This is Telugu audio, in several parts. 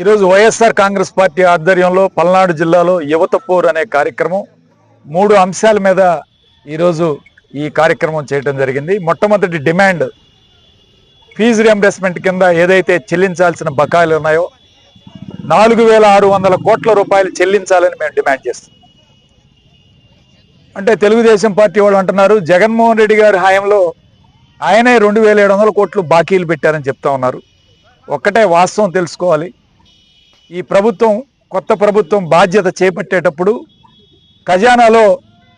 ఈరోజు వైఎస్ఆర్ కాంగ్రెస్ పార్టీ ఆధ్వర్యంలో పల్నాడు జిల్లాలో యువత పోర్ అనే కార్యక్రమం మూడు అంశాల మీద ఈరోజు ఈ కార్యక్రమం చేయడం జరిగింది. మొట్టమొదటి డిమాండ్ ఫీజు రియంబర్స్మెంట్ కింద ఏదైతే చెల్లించాల్సిన బకాయిలు ఉన్నాయో నాలుగు వేల ఆరు వందల కోట్ల రూపాయలు చెల్లించాలని మేము డిమాండ్ చేస్తాం అంటే తెలుగుదేశం పార్టీ వాళ్ళు అంటున్నారు జగన్మోహన్ రెడ్డి గారి హయాంలో ఆయనే రెండు వేల ఏడు వందల కోట్లు బాకీలు పెట్టారని చెప్తా ఉన్నారు. ఒక్కటే వాస్తవం తెలుసుకోవాలి. ఈ ప్రభుత్వం కొత్త ప్రభుత్వం బాధ్యత చేపట్టేటప్పుడు ఖజానాలో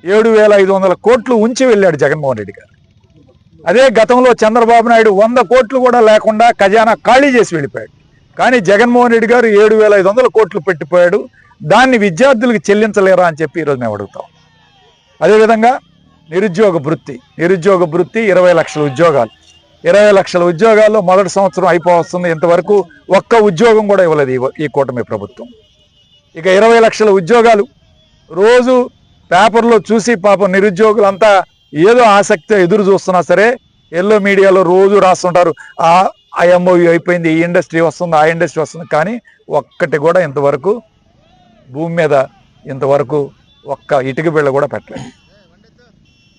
ఏడు వేల ఐదు వందల కోట్లు ఉంచి వెళ్ళాడు జగన్మోహన్ రెడ్డి గారు. అదే గతంలో చంద్రబాబు నాయుడు వంద కోట్లు కూడా లేకుండా ఖజానా ఖాళీ చేసి వెళ్ళిపోయాడు. కానీ జగన్మోహన్ రెడ్డి గారు ఏడు వేల ఐదు వందల కోట్లు పెట్టిపోయాడు. దాన్ని విద్యార్థులకు చెల్లించలేరా అని చెప్పి ఈరోజు మేము అడుగుతాం. అదేవిధంగా నిరుద్యోగ వృత్తి నిరుద్యోగ వృత్తి ఇరవై లక్షల ఉద్యోగాలు. ఇరవై లక్షల ఉద్యోగాల్లో మొదటి సంవత్సరం అయిపోవస్తుంది. ఇంతవరకు ఒక్క ఉద్యోగం కూడా ఇవ్వలేదు ఈ- ఈ కూటమి ప్రభుత్వం. ఇక ఇరవై లక్షల ఉద్యోగాలు రోజు పేపర్లో చూసి పాపం నిరుద్యోగులంతా ఏదో ఆసక్తి ఎదురు చూస్తున్నా సరే ఎల్లో మీడియాలో రోజు రాస్తుంటారు ఆ ఐఎంఓవి అయిపోయింది ఈ ఇండస్ట్రీ వస్తుంది ఆ ఇండస్ట్రీ వస్తుంది. కానీ ఒక్కటి కూడా ఇంతవరకు భూమి మీద ఇంతవరకు ఒక్క ఇటుక బిళ్ళ కూడా పెట్టలేదు.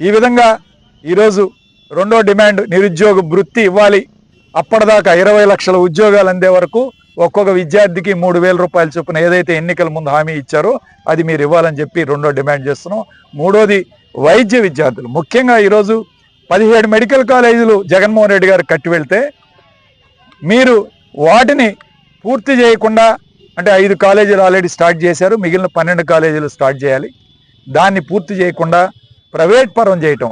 ఈ విధంగా ఈరోజు రెండో డిమాండ్ నిరుద్యోగ వృత్తి ఇవ్వాలి. అప్పటిదాకా ఇరవై లక్షల ఉద్యోగాలు అందే వరకు ఒక్కొక్క విద్యార్థికి మూడు వేల రూపాయల చొప్పున ఏదైతే ఎన్నికల ముందు హామీ ఇచ్చారో అది మీరు ఇవ్వాలని చెప్పి రెండో డిమాండ్ చేస్తున్నాం. మూడోది వైద్య విద్యార్థులు. ముఖ్యంగా ఈరోజు పదిహేడు మెడికల్ కాలేజీలు జగన్మోహన్ రెడ్డి గారు కట్టి వెళ్తే మీరు వాటిని పూర్తి చేయకుండా అంటే ఐదు కాలేజీలు ఆల్రెడీ స్టార్ట్ చేశారు. మిగిలిన పన్నెండు కాలేజీలు స్టార్ట్ చేయాలి. దాన్ని పూర్తి చేయకుండా ప్రైవేట్ పరం చేయటం.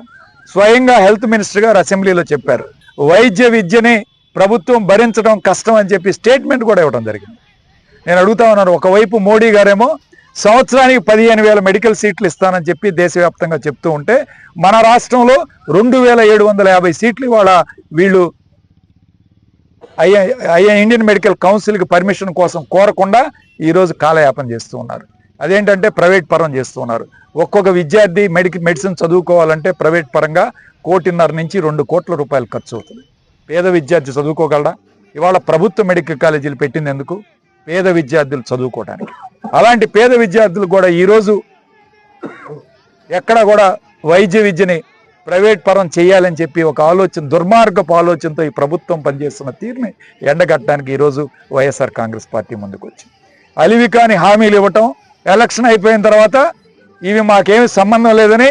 స్వయంగా హెల్త్ మినిస్టర్ గారు అసెంబ్లీలో చెప్పారు వైద్య విద్యని ప్రభుత్వం భరించడం కష్టం అని చెప్పి స్టేట్మెంట్ కూడా ఇవ్వడం జరిగింది నేను అడుగుతా ఉన్నాను ఒకవైపు మోడీ గారేమో సంవత్సరానికి పదిహేను వేల మెడికల్ సీట్లు ఇస్తానని చెప్పి దేశవ్యాప్తంగా చెప్తూ ఉంటే మన రాష్ట్రంలో రెండు వేల ఏడు వందల యాభై సీట్లు ఇవాళ వీళ్ళు I A I A Indian Medical కౌన్సిల్కి permission కోసం కోరకుండా ఈరోజు కాలయాపన చేస్తూ ఉన్నారు అదేంటంటే ప్రైవేట్ పరం చేస్తున్నారు. ఒక్కొక్క విద్యార్థి మెడికి మెడిసిన్ చదువుకోవాలంటే ప్రైవేట్ పరంగా కోటిన్నర నుంచి రెండు కోట్ల రూపాయలు ఖర్చు అవుతుంది. పేద విద్యార్థి చదువుకోగలడా? ఇవాళ ప్రభుత్వ మెడికల్ కాలేజీలు పెట్టింది ఎందుకు? పేద విద్యార్థులు చదువుకోవడానికి. అలాంటి పేద విద్యార్థులు కూడా ఈరోజు ఎక్కడ కూడా వైద్య విద్యని ప్రైవేట్ పరం చేయాలని చెప్పి ఒక ఆలోచన దుర్మార్గపు ఆలోచనతో ఈ ప్రభుత్వం పనిచేస్తున్న తీరుని ఎండగట్టడానికి ఈరోజు వైఎస్ఆర్ కాంగ్రెస్ పార్టీ ముందుకు వచ్చింది అలివి కాని హామీలు ఇవ్వటం ఎలక్షన్ అయిపోయిన తర్వాత ఇవి మాకేమి సంబంధం లేదని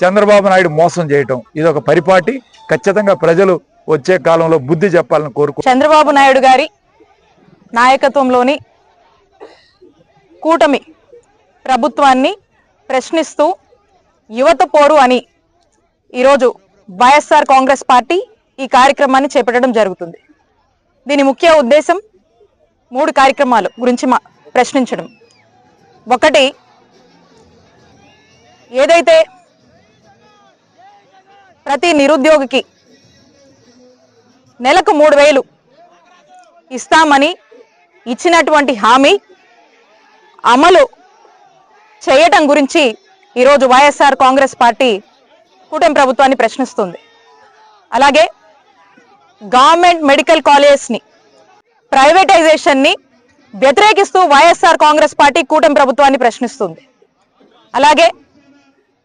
చంద్రబాబు నాయుడు మోసం చేయటం. ఇది ఒక పరిపాటి. ఖచ్చితంగా ప్రజలు వచ్చే కాలంలో బుద్ధి చెప్పాలని కోరుకు. చంద్రబాబు నాయుడు గారి నాయకత్వంలోని కూటమి ప్రభుత్వాన్ని ప్రశ్నిస్తూ యువత పోరు అని ఈరోజు వైఎస్ఆర్ కాంగ్రెస్ పార్టీ ఈ కార్యక్రమాన్ని చేపట్టడం జరుగుతుంది. దీని ముఖ్య ఉద్దేశం మూడు కార్యక్రమాలు గురించి మా ప్రశ్నించడం. ఒకటి. ఏదైతే ప్రతి నిరుద్యోగికి నెలకు మూడు వేలు ఇస్తామని ఇచ్చినటువంటి హామీ అమలు చేయటం గురించి ఈరోజు వైఎస్ఆర్ కాంగ్రెస్ పార్టీ కూటమి ప్రభుత్వాన్ని ప్రశ్నిస్తుంది. అలాగే గవర్నమెంట్ మెడికల్ కాలేజెస్ని ప్రైవేటైజేషన్ని వ్యతిరేకిస్తూ వైఎస్ఆర్ కాంగ్రెస్ పార్టీ కూటమి ప్రభుత్వాన్ని ప్రశ్నిస్తుంది. అలాగే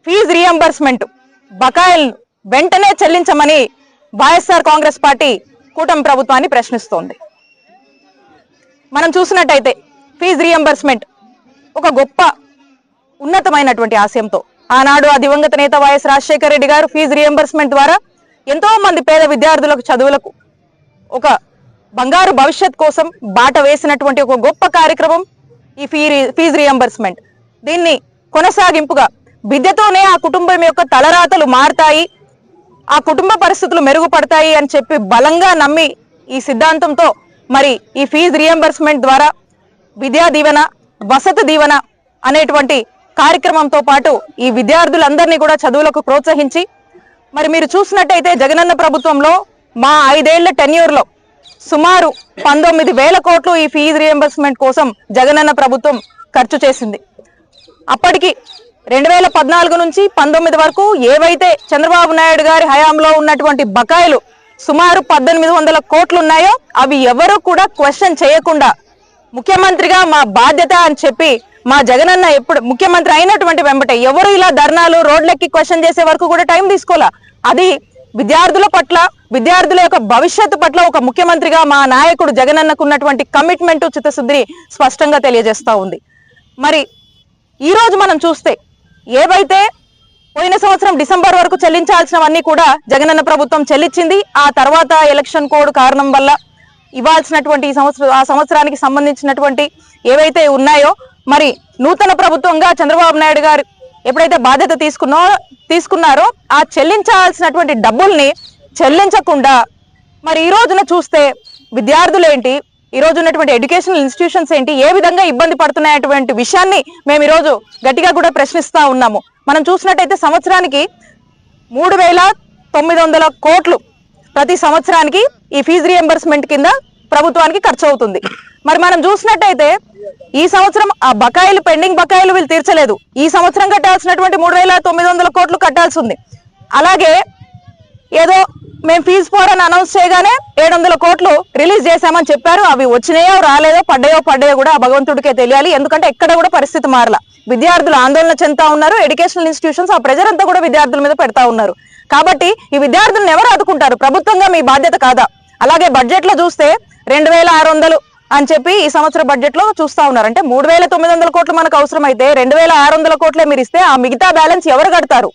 ఫీజు రియంబర్స్మెంట్ బకాయిలను వెంటనే చెల్లించమని వైఎస్ఆర్ కాంగ్రెస్ పార్టీ కూటమి ప్రభుత్వాన్ని ప్రశ్నిస్తోంది. మనం చూసినట్టయితే ఫీజు రియంబర్స్మెంట్ ఒక గొప్ప ఉన్నతమైనటువంటి ఆశయంతో ఆనాడు ఆ దివంగత నేత వైఎస్ రాజశేఖర రెడ్డి గారు ఫీజు రియంబర్స్మెంట్ ద్వారా ఎంతో మంది పేద విద్యార్థులకు చదువులకు ఒక బంగారు భవిష్యత్ కోసం బాట వేసినటువంటి ఒక గొప్ప కార్యక్రమం ఈ ఫీ ఫీజు రియంబర్స్మెంట్ దీన్ని కొనసాగింపుగా విద్యతోనే ఆ కుటుంబం యొక్క తలరాతలు మారతాయి ఆ కుటుంబ పరిస్థితులు మెరుగుపడతాయి అని చెప్పి బలంగా నమ్మి ఈ సిద్ధాంతంతో మరి ఈ ఫీజు రియంబర్స్మెంట్ ద్వారా విద్యా దీవెన వసతి దీవెన అనేటువంటి కార్యక్రమంతో పాటు ఈ విద్యార్థులందరినీ కూడా చదువులకు ప్రోత్సహించి మరి మీరు చూసినట్టయితే జగనన్న ప్రభుత్వంలో మా ఐదేళ్ళ టెన్యూర్లో సుమారు పంతొమ్మిది వేల కోట్లు ఈ ఫీజు రియంబర్స్మెంట్ కోసం జగనన్న ప్రభుత్వం ఖర్చు చేసింది. అప్పటికి రెండు వేల పద్నాలుగు నుంచి పంతొమ్మిది వరకు ఏవైతే చంద్రబాబు నాయుడు గారి హయాంలో ఉన్నటువంటి బకాయిలు సుమారు పద్దెనిమిది వందల కోట్లున్నాయో అవి ఎవరు కూడా క్వశ్చన్ చేయకుండా ముఖ్యమంత్రిగా మా బాధ్యత అని చెప్పి మా జగనన్న ఎప్పుడు ముఖ్యమంత్రి అయినటువంటి వెంబట ఎవరు ఇలా ధర్నాలు రోడ్లెక్కి క్వశ్చన్ చేసే వరకు కూడా టైం తీసుకోవాలా అది విద్యార్థుల పట్ల విద్యార్థుల యొక్క భవిష్యత్తు పట్ల ఒక ముఖ్యమంత్రిగా మా నాయకుడు జగనన్నకు ఉన్నటువంటి కమిట్మెంట్ చిత్తశుద్ధిని స్పష్టంగా తెలియజేస్తూ ఉంది. మరి ఈరోజు మనం చూస్తే ఏవైతే పోయిన సంవత్సరం డిసెంబర్ వరకు చెల్లించాల్సినవన్నీ కూడా జగనన్న ప్రభుత్వం చెల్లించింది. ఆ తర్వాత ఎలక్షన్ కోడ్ కారణం వల్ల ఇవ్వాల్సినటువంటి ఈ సంవత్సరం ఆ సంవత్సరానికి సంబంధించినటువంటి ఏవైతే ఉన్నాయో మరి నూతన ప్రభుత్వంగా చంద్రబాబు నాయుడు గారు ఎప్పుడైతే బాధ్యత తీసుకున్నో తీసుకున్నారో ఆ చెల్లించాల్సినటువంటి డబ్బుల్ని చెల్లించకుండా మరి ఈ రోజున చూస్తే విద్యార్థులు ఏంటి ఈ రోజు ఉన్నటువంటి ఎడ్యుకేషనల్ ఇన్స్టిట్యూషన్స్ ఏంటి? ఏ విధంగా ఇబ్బంది పడుతున్నాయటువంటి విషయాన్ని మేము ఈరోజు గట్టిగా కూడా ప్రశ్నిస్తూ ఉన్నాము. మనం చూసినట్టయితే సంవత్సరానికి మూడు వేల తొమ్మిది వందల కోట్లు ప్రతి సంవత్సరానికి ఈ ఫీజు రియంబర్స్మెంట్ కింద ప్రభుత్వానికి ఖర్చు అవుతుంది. మరి మనం చూసినట్టయితే ఈ సంవత్సరం ఆ బకాయిలు పెండింగ్ బకాయిలు వీళ్ళు తీర్చలేదు. ఈ సంవత్సరం కట్టాల్సినటువంటి మూడు వేల తొమ్మిది వందల కోట్లు కట్టాల్సి ఉంది. అలాగే ఏదో మేము ఫీజు పోరని అనౌన్స్ చేయగానే ఏడు వందల కోట్లు రిలీజ్ చేశామని చెప్పారు. అవి వచ్చినాయో రాలేదో పడ్డాయో పడ్డాయో కూడా ఆ భగవంతుడికే తెలియాలి. ఎందుకంటే ఎక్కడ కూడా పరిస్థితి మారల. విద్యార్థులు ఆందోళన చెందుతా ఉన్నారు. ఎడ్యుకేషనల్ ఇన్స్టిట్యూషన్స్ ఆ ప్రెజర్ అంతా కూడా విద్యార్థుల మీద పెడతా ఉన్నారు. కాబట్టి ఈ విద్యార్థులను ఎవరు ఆదుకుంటారు? ప్రభుత్వంగా మీ బాధ్యత కాదా? అలాగే బడ్జెట్లో చూస్తే రెండు వేల ఆరు వందలు అని చెప్పి ఈ సంవత్సర బడ్జెట్లో చూస్తా ఉన్నారు. అంటే మూడు వేల తొమ్మిది వందల కోట్లు మనకు అవసరం అయితే రెండు వేల ఆరు వందల కోట్లే మీరు ఇస్తే ఆ మిగతా బ్యాలెన్స్ ఎవరు కడతారు?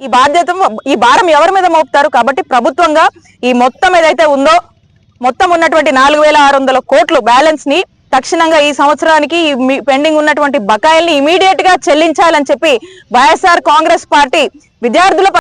ఈ బాధ్యత ఈ భారం ఎవరి మీద మోపుతారు? కాబట్టి ప్రభుత్వంగా ఈ మొత్తం ఏదైతే ఉందో మొత్తం ఉన్నటువంటి నాలుగు వేల ఆరు వందల కోట్లు బ్యాలెన్స్ని తక్షణంగా ఈ సంవత్సరానికి ఈ పెండింగ్ ఉన్నటువంటి బకాయిల్ని ఇమీడియట్గా చెల్లించాలని చెప్పి వైఎస్ఆర్ కాంగ్రెస్ పార్టీ విద్యార్థుల